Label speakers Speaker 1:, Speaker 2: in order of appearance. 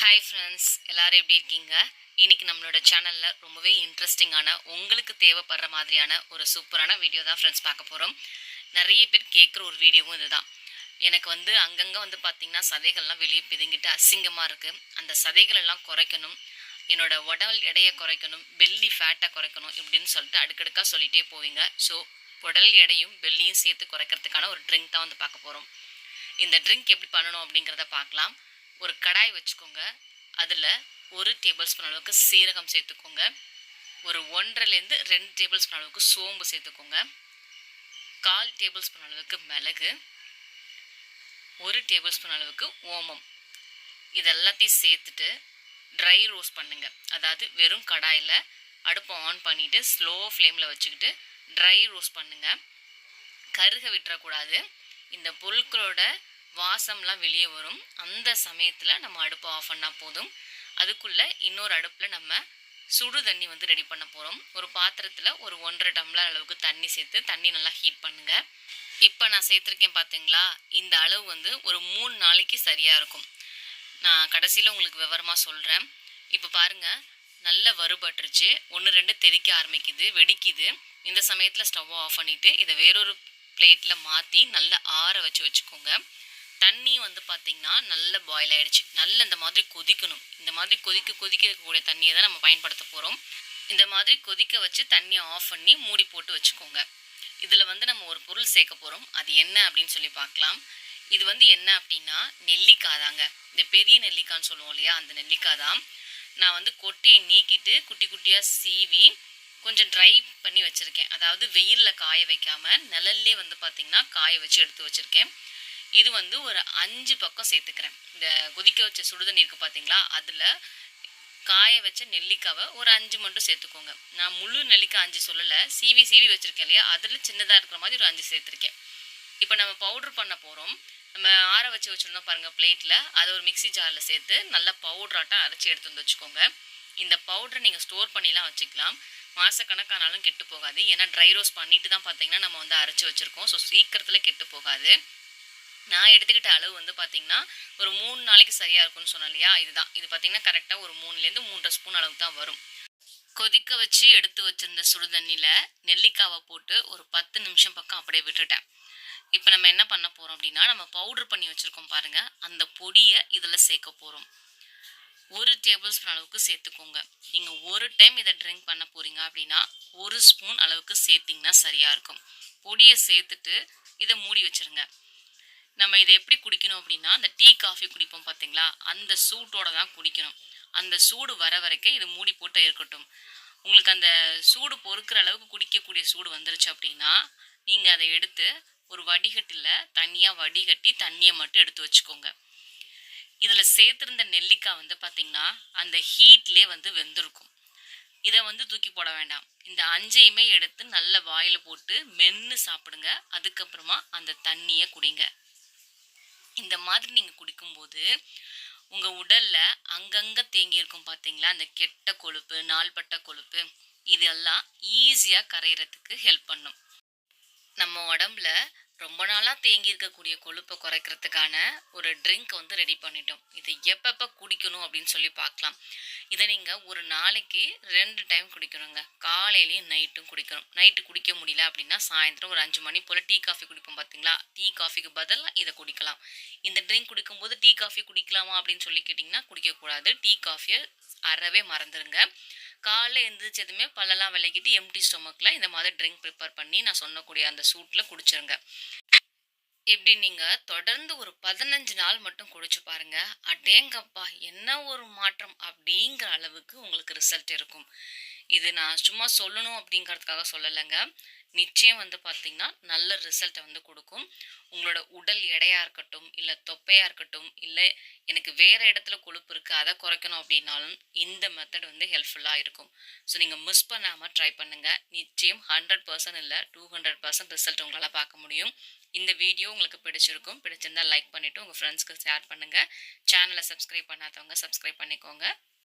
Speaker 1: Hi friends எல்லோரும் எப்படி இருக்கீங்க? இன்னைக்கு நம்மளோட சேனலில் ரொம்பவே இன்ட்ரெஸ்டிங்கான உங்களுக்கு தேவைப்படுற மாதிரியான ஒரு சூப்பரான வீடியோ தான் ஃப்ரெண்ட்ஸ் பார்க்க போகிறோம் நிறைய பேர் கேட்குற ஒரு வீடியோவும் இதுதான். எனக்கு வந்து அங்கங்கே வந்து பார்த்திங்கன்னா சதைகள்லாம் வெளியே பிதுங்கிட்டு அசிங்கமாக இருக்குது அந்த சதைகள் எல்லாம் குறைக்கணும். என்னோடய உடல் எடையை குறைக்கணும் பெல்லி ஃபேட்டை குறைக்கணும் இப்படின்னு சொல்லிட்டு அடுக்கடுக்காக சொல்லிகிட்டே போவீங்க. ஸோ உடல் எடையும் பெல்லியும் சேர்த்து குறைக்கிறதுக்கான ஒரு ட்ரிங்க் தான் வந்து பார்க்க போகிறோம் இந்த ட்ரிங்க் எப்படி பண்ணணும் அப்படிங்கிறத பார்க்கலாம். ஒரு கடாய் வச்சுக்கோங்க. அதில் ஒரு டேபிள் ஸ்பூன் அளவுக்கு சீரகம் சேர்த்துக்கோங்க. ஒரு ஒன்றரைலேருந்து ரெண்டு டேபிள் ஸ்பூன் அளவுக்கு சோம்பு சேர்த்துக்கோங்க. கால் டேபிள் ஸ்பூன் அளவுக்கு மிளகு. ஒரு டேபிள் ஸ்பூன் அளவுக்கு ஓமம். இது எல்லாத்தையும் சேர்த்துட்டு ட்ரை ரோஸ்ட் பண்ணுங்கள் அதாவது வெறும் கடாயில் அடுப்பை ஆன் பண்ணிவிட்டு ஸ்லோ ஃப்ளேமில் வச்சுக்கிட்டு ட்ரை ரோஸ்ட் பண்ணுங்கள் கருக விட்டுறக்கூடாது. இந்த பொருட்களோட வாசம்லாம் வெளியே வரும். அந்த சமயத்தில் நம்ம அடுப்பை ஆஃப் பண்ணால் போதும். அதுக்குள்ளே இன்னொரு அடுப்பில் நம்ம சுடு தண்ணி வந்து ரெடி பண்ண போகிறோம் ஒரு பாத்திரத்தில் ஒரு ஒன்றரை டம்ளர் அளவுக்கு தண்ணி சேர்த்து தண்ணி நல்லா ஹீட் பண்ணுங்கள் இப்போ நான் சேர்த்துருக்கேன் பார்த்தீங்களா இந்த அளவு வந்து ஒரு மூணு நாளைக்கு சரியாக இருக்கும். நான் கடைசியில் உங்களுக்கு விவரமாக சொல்கிறேன் இப்போ பாருங்கள் நல்ல வறுபட்டுருச்சு. ஒன்று ரெண்டு தெறிக்க ஆரம்பிக்குது வெடிக்குது. இந்த சமயத்தில் ஸ்டவ்வை ஆஃப் பண்ணிவிட்டு இதை வேறொரு பிளேட்டில் மாற்றி நல்லா ஆற வச்சு வச்சுக்கோங்க. தண்ணி வந்து பார்த்திங்கன்னா நல்ல பாயில் ஆகிடுச்சு நல்ல இந்த மாதிரி கொதிக்கணும். இந்த மாதிரி கொதிக்க கொதிக்க இருக்கக்கூடிய தண்ணியை தான் நம்ம பயன்படுத்த போகிறோம் இந்த மாதிரி கொதிக்க வச்சு தண்ணியை ஆஃப் பண்ணி மூடி போட்டு வச்சுக்கோங்க. இதில் வந்து நம்ம ஒரு பொருள் சேர்க்க போகிறோம் அது என்ன அப்படின்னு சொல்லி பார்க்கலாம். இது வந்து என்ன அப்படின்னா நெல்லிக்காய் தாங்க. இந்த பெரிய நெல்லிக்காய்ன்னு சொல்லுவோம் இல்லையா? அந்த நெல்லிக்காய் தான். நான் வந்து கொட்டையை நீக்கிட்டு குட்டி குட்டியாக சீவி கொஞ்சம் ட்ரை பண்ணி வச்சுருக்கேன். அதாவது வெயிலில் காய வைக்காமல் நிழல்லே வந்து பார்த்திங்கன்னா காய வச்சு எடுத்து வச்சுருக்கேன். இது வந்து ஒரு அஞ்சு பக்கம் சேர்த்துக்கிறேன். இந்த கொதிக்க வச்ச சுடுதண்ணி இருக்குது பார்த்தீங்களா அதில் காய வச்ச நெல்லிக்காவை ஒரு அஞ்சு மட்டும் சேர்த்துக்கோங்க. நான் முழு நெல்லிக்காய் அஞ்சு சொல்லலை சீவி சீவி வச்சுருக்கேன் இல்லையா? அதில் சின்னதாக இருக்கிற மாதிரி ஒரு அஞ்சு சேர்த்துருக்கேன். இப்போ நம்ம பவுட்ரு பண்ண போகிறோம் நம்ம ஆற வச்சு வச்சுருந்தோம் பாருங்கள் பிளேட்டில் அதை ஒரு மிக்ஸி ஜாரில் சேர்த்து நல்லா பவுட்ராட்டம் அரைச்சி எடுத்து வந்து வச்சுக்கோங்க. இந்த பவுட்ரை நீங்கள் ஸ்டோர் பண்ணிலாம் வச்சுக்கலாம். மாதக்கணக்கானாலும் கெட்டு போகாது. ஏன்னா ட்ரை ரோஸ் பண்ணிட்டு தான் பார்த்தீங்கன்னா நம்ம வந்து அரைச்சி வச்சுருக்கோம். ஸோ சீக்கிரத்தில் கெட்டு போகாது. நான் எடுத்துக்கிட்ட அளவு வந்து பார்த்திங்கன்னா ஒரு மூணு நாளைக்கு சரியாக இருக்கும்னு சொன்னேன் இல்லையா? இதுதான். இது பார்த்திங்கன்னா கரெக்டாக ஒரு மூணுலேருந்து மூன்றரை ஸ்பூன் அளவுக்கு தான் வரும். கொதிக்க வச்சு எடுத்து வச்சிருந்த சுடு தண்ணியில் நெல்லிக்காவை போட்டு ஒரு பத்து நிமிஷம் பக்கம் அப்படியே விட்டுட்டேன். இப்போ நம்ம என்ன பண்ண போகிறோம் அப்படின்னா நம்ம பவுடர் பண்ணி வச்சுருக்கோம் பாருங்கள் அந்த பொடியை இதில் சேர்க்க போகிறோம் ஒரு டேபிள் ஸ்பூன் அளவுக்கு சேர்த்துக்கோங்க. நீங்கள் ஒரு டைம் இதை ட்ரிங்க் பண்ண போகிறீங்க அப்படின்னா ஒரு ஸ்பூன் அளவுக்கு சேர்த்திங்கன்னா சரியாக இருக்கும். பொடியை சேர்த்துட்டு இதை மூடி வச்சுருங்க. நம்ம இதை எப்படி குடிக்கணும் அப்படின்னா அந்த டீ காஃபி குடிப்போம் பார்த்தீங்களா அந்த சூட்டோட தான் குடிக்கணும். அந்த சூடு வர வரைக்கும் இது மூடி போட்டு இருக்கட்டும். உங்களுக்கு அந்த சூடு பொறுக்கிற அளவுக்கு குடிக்கக்கூடிய சூடு வந்துருச்சு அப்படின்னா நீங்கள் அதை எடுத்து ஒரு வடிகட்டில் தனியாக வடிகட்டி தண்ணியை மட்டும் எடுத்து வச்சுக்கோங்க. இதில் சேர்த்துருந்த நெல்லிக்காய் வந்து பார்த்திங்கன்னா அந்த ஹீட்லேயே வந்து வெந்திருக்கும். இதை வந்து தூக்கி போட வேண்டாம். இந்த அஞ்சையுமே எடுத்து நல்ல வாயில் போட்டு மென்று சாப்பிடுங்க. அதுக்கப்புறமா அந்த தண்ணியை குடிங்க. இந்த மாதிரி நீங்கள் குடிக்கும்போது உங்கள் உடலில் அங்கங்கே தேங்கி இருக்கும் பார்த்தீங்களா அந்த கெட்ட கொழுப்பு நாள்பட்ட கொழுப்பு இதெல்லாம் ஈஸியாக கரையிறதுக்கு ஹெல்ப் பண்ணும். நம்ம உடம்புல ரொம்ப நாளாக தேங்கி இருக்கக்கூடிய கொழுப்பை குறைக்கிறதுக்கான ஒரு ட்ரிங்க் வந்து ரெடி பண்ணிட்டோம். இதை எப்பப்போ குடிக்கணும் அப்படின்னு சொல்லி பார்க்கலாம். இதை நீங்கள் ஒரு நாளைக்கு ரெண்டு டைம் குடிக்கணுங்க. காலையிலையும் நைட்டும் குடிக்கணும். நைட்டு குடிக்க முடியல அப்படின்னா சாயந்தரம் ஒரு அஞ்சு மணி போல் டீ காஃபி குடிப்போம் பார்த்தீங்களா டீ காஃபிக்கு பதிலாக இதை குடிக்கலாம். இந்த ட்ரிங்க் குடிக்கும்போது டீ காஃபி குடிக்கலாமா அப்படின்னு சொல்லி கேட்டிங்கன்னா குடிக்கக்கூடாது. டீ காஃபியை அறவே மறந்துடுங்க காலைல எழுந்திரிச்சதுமே பல்லெல்லாம் விளக்கிட்டு எம்டி ஸ்டொமக்கில் இந்த மாதிரி ட்ரிங்க் ப்ரிப்பேர் பண்ணி நான் சொன்னக்கூடிய அந்த சூட்டில் குடிச்சிருங்க. இப்படி நீங்கள் தொடர்ந்து ஒரு பதினஞ்சு நாள் மட்டும் குடிச்சு பாருங்க. அடேங்கப்பா என்ன ஒரு மாற்றம் அப்படிங்கிற அளவுக்கு உங்களுக்கு ரிசல்ட் இருக்கும். இது நான் சும்மா சொல்லணும் அப்படிங்கிறதுக்காக சொல்லலைங்க. நிச்சயம் வந்து பார்த்திங்கன்னா நல்ல ரிசல்ட்டை வந்து கொடுக்கும். உங்களோட உடல் எடையாக இருக்கட்டும் இல்லை தொப்பையாக இருக்கட்டும் இல்லை எனக்கு வேறு இடத்துல கொழுப்பு இருக்குது அதை குறைக்கணும் அப்படின்னாலும் இந்த மெத்தட் வந்து ஹெல்ப்ஃபுல்லாக இருக்கும். ஸோ நீங்கள் மிஸ் பண்ணாமல் ட்ரை பண்ணுங்கள் நிச்சயம் ஹண்ட்ரட் பர்சன்ட் இல்லை டூ ஹண்ட்ரட் பர்சன்ட் ரிசல்ட் உங்களால் பார்க்க முடியும். இந்த வீடியோ உங்களுக்கு பிடிச்சிருக்கும். பிடிச்சிருந்தா லைக் பண்ணிவிட்டு உங்கள் ஃப்ரெண்ட்ஸ்க்கு ஷேர் பண்ணுங்கள் சேனலை சப்ஸ்கிரைப் பண்ணாதவங்க சப்ஸ்கிரைப் பண்ணிக்கோங்க.